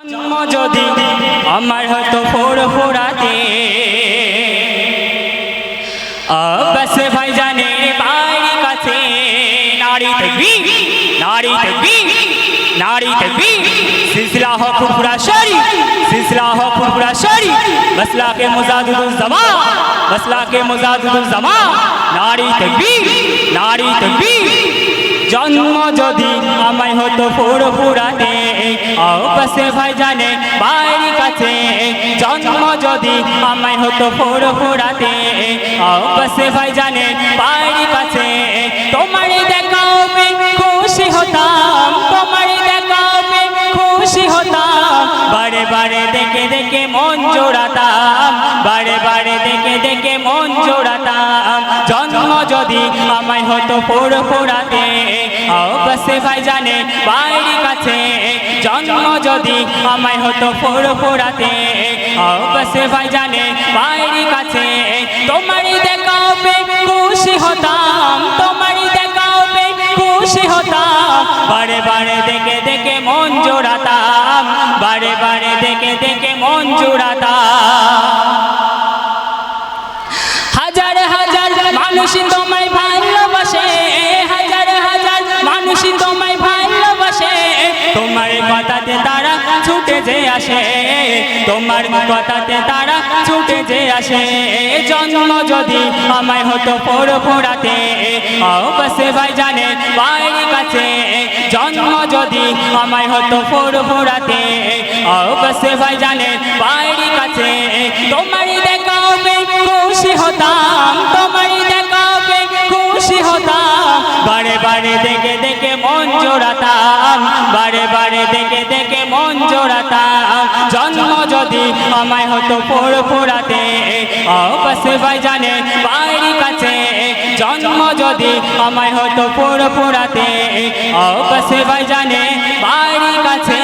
জন্ম যদি আমার হতো ফোর ফোরাতে বস ভাই জানে বাড়ি কাছে নারী তকবি নারী তকবি নারী তকবি সিলসিলা हो फुरफुरा शरी सिलसिला हो फुरफुरा शरी मसला के मुजादिदुल जमा मसला के मुजादिदुल जमा नारी तकबीर नारी तकबीर জন্ম যদি আমায় হতো ফোর ফুরাতে অবশ্যে ভাই জানে বাড়ি কাছে। জন্ম যদি আমায় হতো ফোর ফুরাতে অবশ্যে ভাই জানে বাড়ি কাছে। তোমার দেখা হবে খুশি হতাম, তোমার দেখা হবে খুশি হতাম। বারে বারে দেখে দেখে মন জোড়াতাম, বারে বারে দেখে দেখে মন জোড়াতাম। জন্ম যদি আমায় হতো ফোর ফোরাতে অবশ্যই ভাই জানে বাড়ি কাছে জন্ম যদি আমায় হতো ফোর ফোরাতে অবশ্যই ভাই জানে বাড়ি কাছে তোমারই দেখা হবে খুশি হতাম, তোমারই দেখা হবে খুশি হতাম। বারে বারে দেখে দেখে মন জোড়াতাম, বারে বারে দেখে দেখে মন জোড়াতাম। তোমার কথাতে তারা ছুটে যে আসে, তোমার কথাতে তারা ছুটে যে আসে। জন্ম যদি আমায় হতো ফোর ফোরাতে অবশ্যই ভাই জানে বাইরে কাছে। জন্ম যদি আমায় হতো ফোর ফোরাতে অবশ্যই ভাই জানে বাইরে কাছে। তোমারই দেখা খুশি হতাম, তোমারই বারে দেখে দেখে মন জোড়াতাম, বারে বারে দেখে দেখে মন জোড়াতাম। জন্ম যদি আমায় হতো ফোর ফোরাতে অবশ্যই ভাই জানে বাইরে কাছে। জন্ম যদি আমায় হতো ফোর ফোরাতে অবশ্যই ভাই জানে বাইরে কাছে।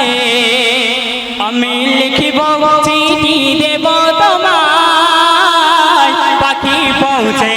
আমি লিখিব চিঠি দেব তোমায়, পাখি পৌঁছে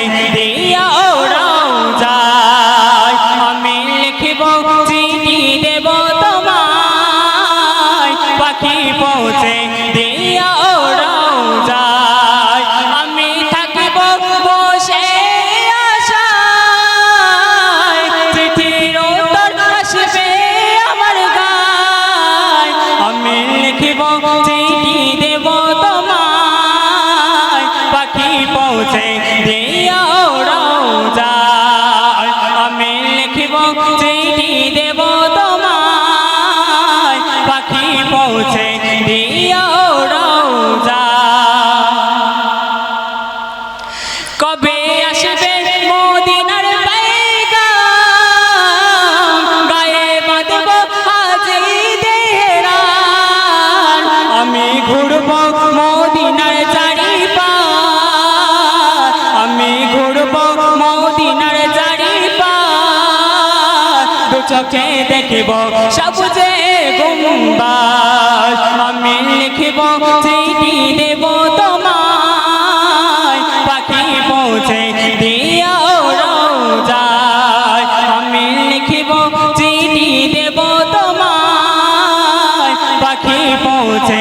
চোখে দেখব সবুজে গুম্বাজ। আমি লিখব, চিঠি দেব তোমায়। পাখি পৌঁছে দিয়া রোজায়। আমি লিখব, চিঠি দেব তোমায়। পাখি পৌঁছে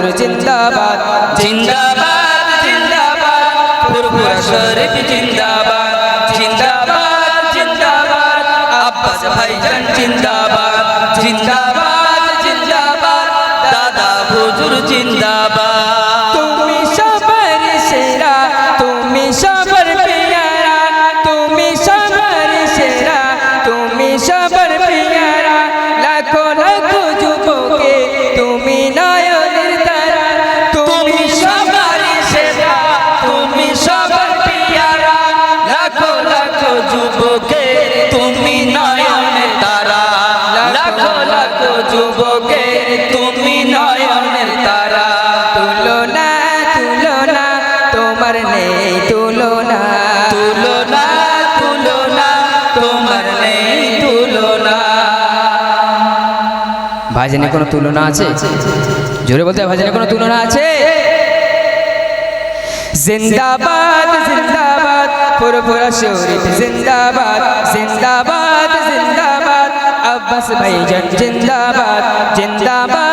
জিন্দাবাদ জিন্দাবাদ জিন্দাবাদ। ভাজনে কোনো তুলনা আছে? জোরে বলতে ভাইজানে কোনো তুলনা আছে? জিন্দাবাদ জিন্দাবাদ ফুরফুরা শরীফ, জিন্দাবাদ জিন্দাবাদ জিন্দাবাদ, আব্বাস ভাইজান, জিন্দাবাদ জিন্দাবাদ।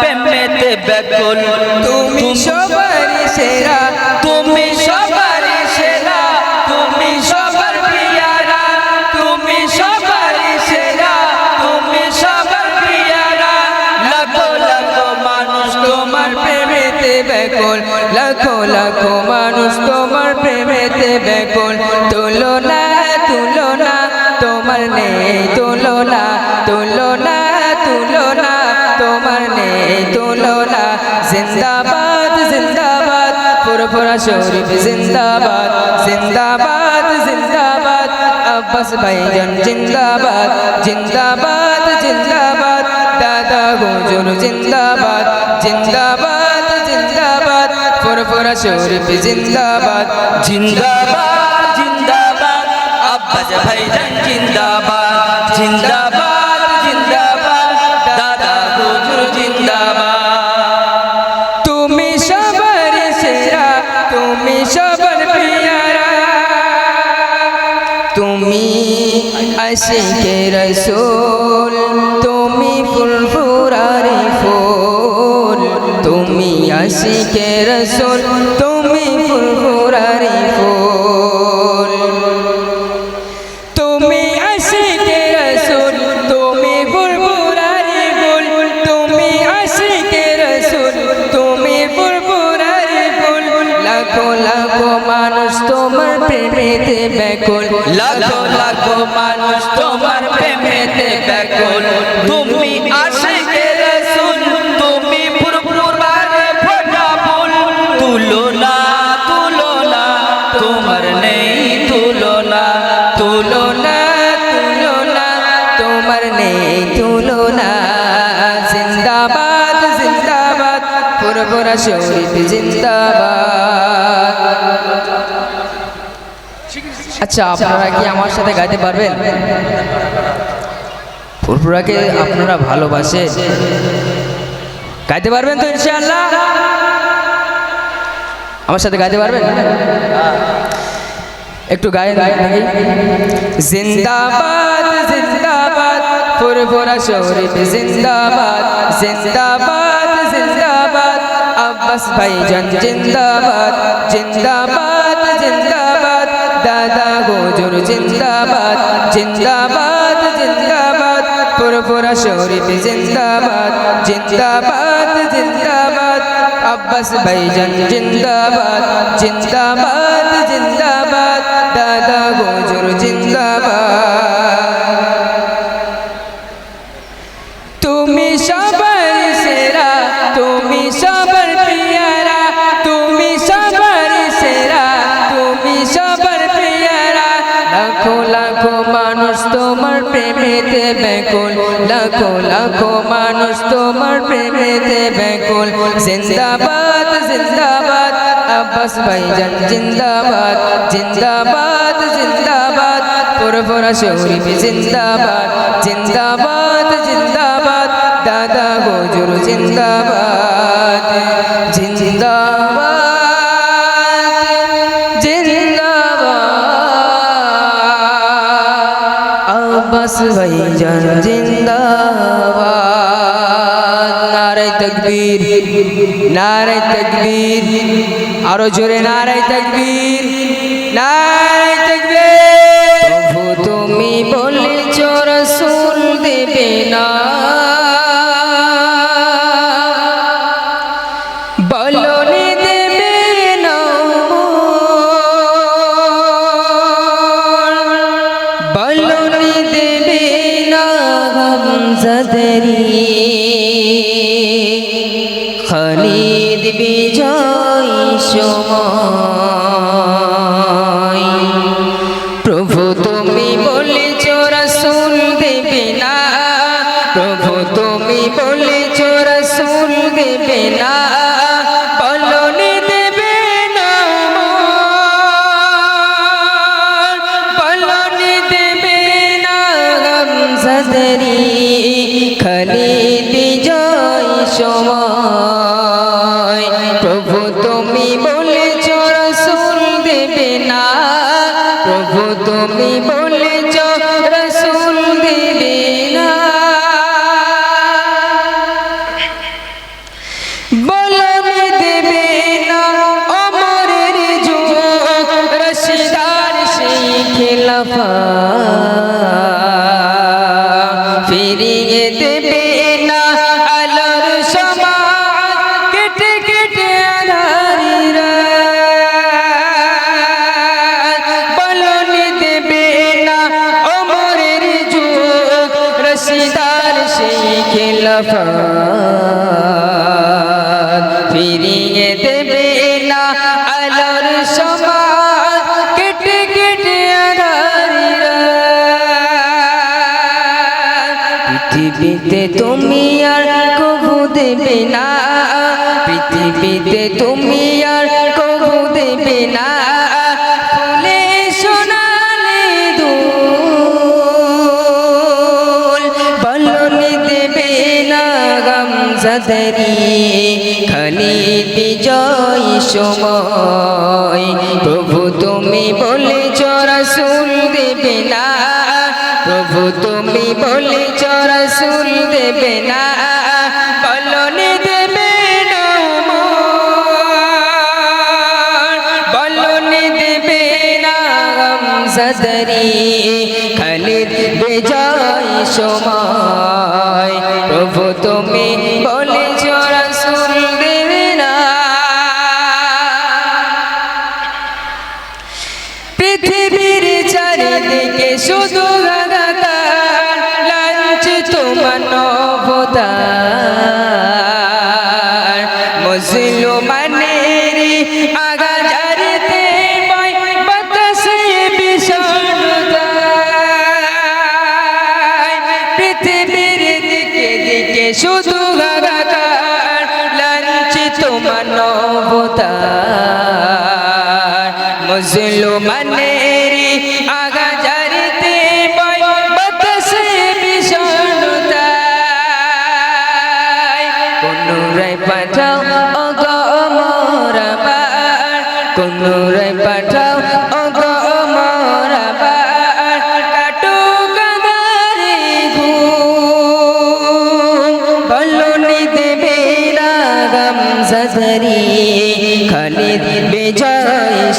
প্রেমেতে ব্যাকুল। তুমি সবার সেরা, তুমি সবার সেরা, তুমি সবার পিয়ারা, তুমি সবার সেরা, তুমি সবার পিয়ারা। লাখো লাখো মানুষ তোমার প্রেমেতে ব্যাকুল। লাখো লাখো মানুষ তোমার প্রেমেতে ব্যাকুল। তুলনা ফুরফুরা শরীফ জিন্দাবাদ জিন্দাবাদ জিন্দাবাদ আব্বাস ভাইজান জিন্দাবাদ জিন্দাবাদ জিন্দাবাদ দাদা হুজুর জিন্দাবাদ জিন্দাবাদ জিন্দাবাদ ফুরফুরা শরীফ জিন্দাবাদ জিন্দাবাদ জিন্দাবাদ আব্বাস ভাইজান জিন্দাবাদ আশিকে রসুল তুমি ফুলফুরারি ফুল তুমি আশিকে রসুল। পুরপুরা শরীফ জিন্দাবাদ। আচ্ছা আপনারা কি আমার সাথে গাইতে পারবেন? ফুরফুরাকে আপনারা ভালোবাসে গাইতে পারবেন তো ইনশাআল্লাহ? আমার সাথে গাইতে পারবেন? একটু গায়ে দেখি। জিন্দাবাদ জিন্দাবাদ, ফুরফুরা শরীফ জিন্দাবাদ জিন্দাবাদ। আব্বাস ভাইজান, জিন্দাবাদ জিন্দাবাদ জিন্দাবাদ। দাদা হুজুর, জিন্দাবাদ জিন্দাবাদ জিন্দাবাদ। ফুরফুরা শরীফ, জিন্দাবাদ জিন্দাবাদ জিন্দাবাদ। আব্বাস ভাইজান, জিন্দাবাদ জিন্দাবাদ জিন্দাবাদ। দাদা হুজুর, জিন্দাবাদ। তুমি সবার প্রেমেতে ব্যাকুল। লাখো লাখো মানুষ তোমার প্রেমেতে ব্যাকুল। জিন্দাবাদ জিন্দাবাদ, আব্বাস ভাইজান, জিন্দাবাদ জিন্দাবাদ জিন্দাবাদ। পুরপুরা শরীফ, জিন্দাবাদ জিন্দাবাদ জিন্দাবাদ। দাদা জিন্দাবাদ জিন্দাবাদ। আব্বাস ভাইজান জিন্দাবাদ। নারায় তকবীর নারায় তকবীর। আরও জোরে নারায় তকবীর। বলনি দেবে না গমজদরি খালিদ বিজয় সময় বিজয় খেলাফা ফিরিয়ে দেবে না আলোর সমাজ কেটে কেটে পৃথিবীতে তুমি আর কবু দেবে না। পৃথিবীতে তুমি আর গমজদরি খালি বিজয় সময়। প্রভু তুমি বলেছ, রসুল দেবে না। প্রভু তুমি দেবে না। বলনি দেবে না গমজদরি খালিদ বিজয় সময়। Jodo.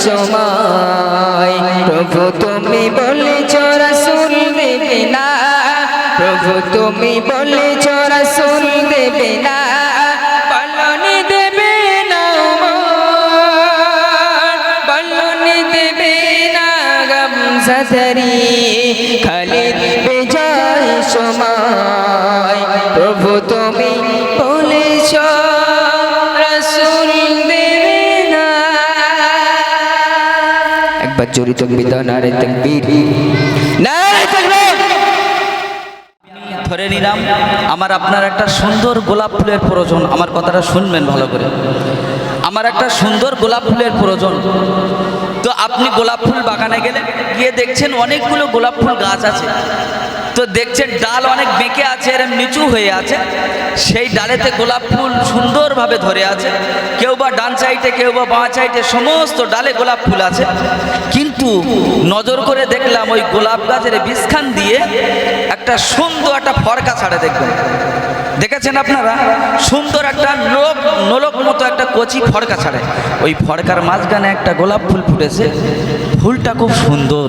সময়। প্রভু তুমি বলে রসুল দেবে না। প্রভু তুমি বলে রসুল দেবে না। বলনি একবার জড়িত বিধান আরে তকবীর। নারে তকবীর! ধরে নিলাম, আমার আপনার একটা সুন্দর গোলাপ ফুলের প্রয়োজন। আমার কথাটা শুনবেন ভালো করে। আমার একটা সুন্দর গোলাপ ফুলের প্রয়োজন। তো আপনি গোলাপ ফুল বাগানে গেলে গিয়ে দেখছেন অনেকগুলো গোলাপ ফুল গাছ আছে। তো দেখছেন ডাল অনেক বেঁকে আছে এরম নিচু হয়ে আছে। সেই ডালেতে গোলাপ ফুল সুন্দরভাবে ধরে আছে। কেউ বা ডান সাইডে, কেউ বা বাঁ সাইডে সমস্ত ডালে গোলাপ ফুল আছে। কিন্তু নজর করে দেখলাম ওই গোলাপ গাছের বিষখান দিয়ে একটা সুন্দর একটা ফরকা ছাড়ে দেখবেন। দেখেছেন আপনারা? সুন্দর একটা লোক নোলক মতো একটা কচি ফরকা ছাড়ে। ওই ফরকার মাঝখানে একটা গোলাপ ফুল ফুটেছে। ফুলটা খুব সুন্দর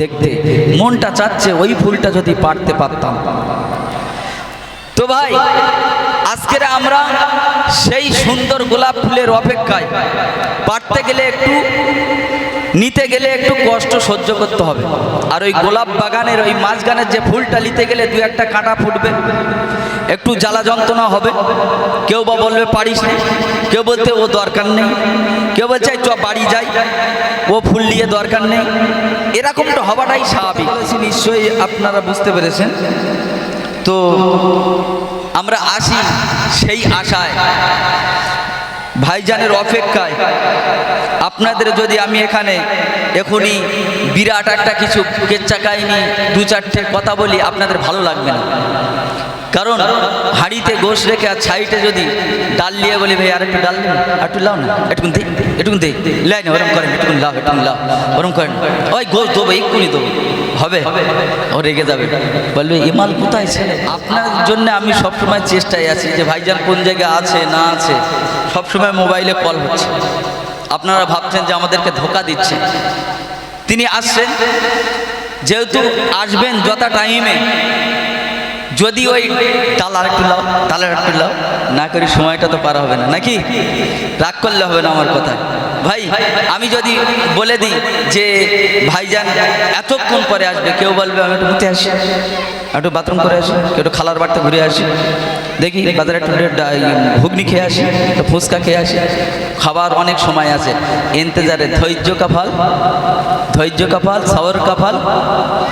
দেখতে। মনটা চাচ্ছে ওই ফুলটা যদি পারতে পারতাম। তো ভাই, আজকের আমরা সেই সুন্দর গোলাপ ফুলের অপেক্ষায় পারতে গেলে একটু নিতে গেলে একটু কষ্ট সহ্য করতে হবে। আর ওই গোলাপ বাগানের ওই মাঝখানের যে ফুলটা নিতে গেলে দু একটা কাঁটা ফুটবে। একটু জ্বালা যন্ত্রণা হবে। কেউ বা বলবে পারিস না। কেউ বলতে ও দরকার নেই। কেউ বলছে চ বাড়ি যাই। ও ফুল নিয়ে দরকার নেই। এরকমটা হওয়াটাই স্বাভাবিক। নিশ্চয়ই আপনারা বুঝতে পেরেছেন। তো আমরা আসি সেই আশায়। ভাইজানের অপেক্ষায়। আপনাদের যদি আমি এখানে এখনই বিরাট একটা কিছু কেচ্চা কাহিনি দু চারটে কথা বলি, আপনাদের ভালো লাগবে না। কারণ হাঁড়িতে গোশ রেখে আর ছাইটে যদি ডাল নিয়ে বলি, ভাই, আর একটু ডাল একটু লাও না এটুকুন দে এটুকুন দে লাই না, ওরম করেন এটুকুন লাও এটুকুন লাও ওরম করেন। ওই গোশ দেবো, এক্ষুনি দেবো। হবে? ও রেগে যাবে। বলবে এ মাল কোথায় ছেলে? আপনার জন্য আমি সবসময় চেষ্টায় আছি যে ভাইজান কোন জায়গায় আছে, না আছে সবসময় মোবাইলে কল হচ্ছে। আপনারা ভাবছেন যে আমাদেরকে ধোকা দিচ্ছে। তিনি আসছেন, যেহেতু আসবেন যথা টাইমে, যদি ওই তাল আর লাও তাল আর লাও, না করি সময়টা তো পারা হবে না, নাকি? রাগ করলে হবে না আমার কথা ভাই, আমি যদি বলে দিই যে ভাইজান এতক্ষণ পরে আসবে, কেউ বলবে, আমি একটু ঘুরতে আসি একটু বাথরুম করে আসি, কেউ একটু খালার বাড়িতে ঘুরে আসি, দেখি বাজারে একটু ডা- ঘুগনি খেয়ে আসি, একটু ফুচকা খেয়ে আসি। খাবার অনেক সময় আছে। ইন্তজারে ধৈর্য কাফাল ধৈর্য কাফাল, সবর কাফাল,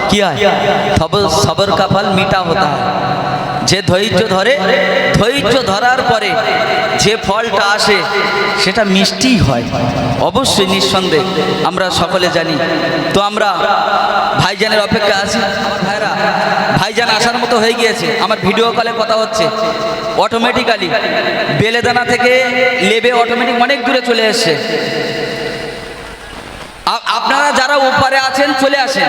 কি হয়? সবর কাফাল মিটা হতা হয়। যে ধৈর্য ধরে, ধৈর্য ধরার পরে যে ফলটা আসে, সেটা মিষ্টি হয়। অবশ্যই নিঃসন্দেহে, আমরা সকলে জানি। তো আমরা ভাইজানের অপেক্ষা আছি। ভাইরা, ভাইজান আসার মতো হয়ে গিয়েছে। আমার ভিডিও কলে কথা হচ্ছে। অটোমেটিক্যালি বেলেদানা থেকে লেবে অটোমেটিক অনেক দূরে চলে এসছে। আপনারা যারা ওপারে আছেন, চলে আসেন।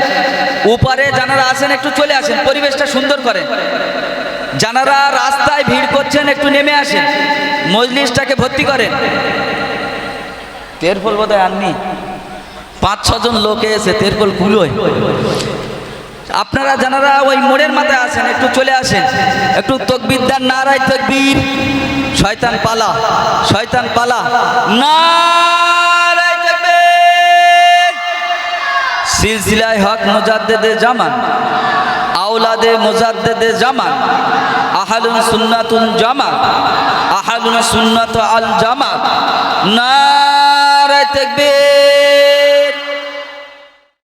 ওপারে যারা আছেন, একটু চলে আসেন। পরিবেশটা সুন্দর করেন। যারা রাস্তায় ভিড় করছেন, একটু নেমে আসেন। মজলিসটাকে ভর্তি করেন। তেরফল বোধ হয় আননি পাঁচ ছজন লোকে এসে তেরফল কুলোয় আপনারা যারা ওই মোড়ের মাথায় আছেন একটু চলে আসেন। একটু তকবির দেন, নারায় তকবীর। শয়তান পালা শয়তান পালা। তকবীর। সিলসিলায় হক মুজাদ্দেদে জামান। আওলাদে মুজাদ্দেদে জামান আহালুন সুন্নাতুন জামা আহালুন সুন্নাত আল জামা নারায় তাকবীর।